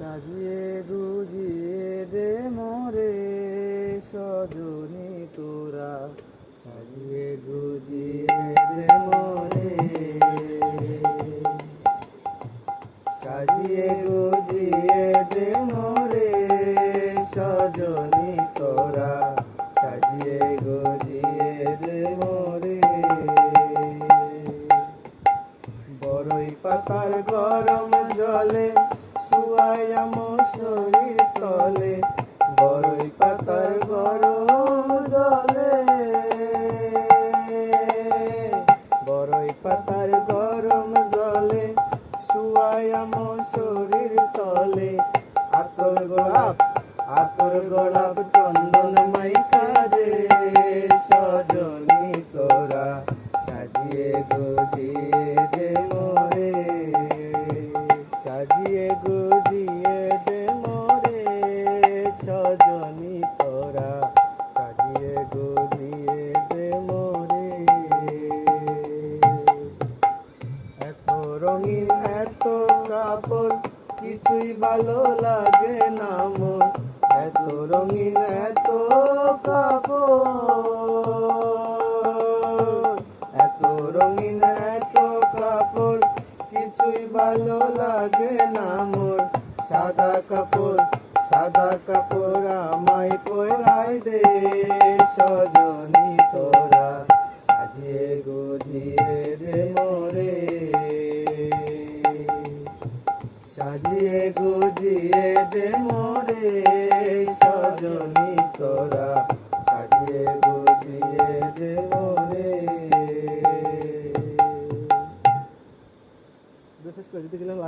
সাজিয়ে গুজিয়ে দে মোরে সজনী তোরা। সাজিয়ে গুজিয়ে দে মোরে। সাজিয়ে গুজিয়ে দে মোরে সজনী তোরা। সাজিয়ে গুজিয়ে দে মোরে। বড়ই পাতার গরম জলে পাতার গরম জলে শুয়ায়াম শরীর তলে। আতর গোলাপ আতর গোলাপ চন্দন মাইকা রে, সজনী তোরা সাজিয়ে গুজিয়ে দে মোরে। সাজিয়ে গুজিয়ে কাপড় কিছুই ভালো লাগে না মোর। এত রঙিন, এত কাপড়। এত রঙিন, এত কাপড়, কিছুই ভালো লাগে না মোর। সাদা কাপড় সাদা কাপড় আমায় পরাই দে সজনী। সাজিয়ে গুজিয়ে দে মোরে সজনি তোরা। সাজিয়ে গুজিয়ে দে মোরে। বিশেষ করে যদি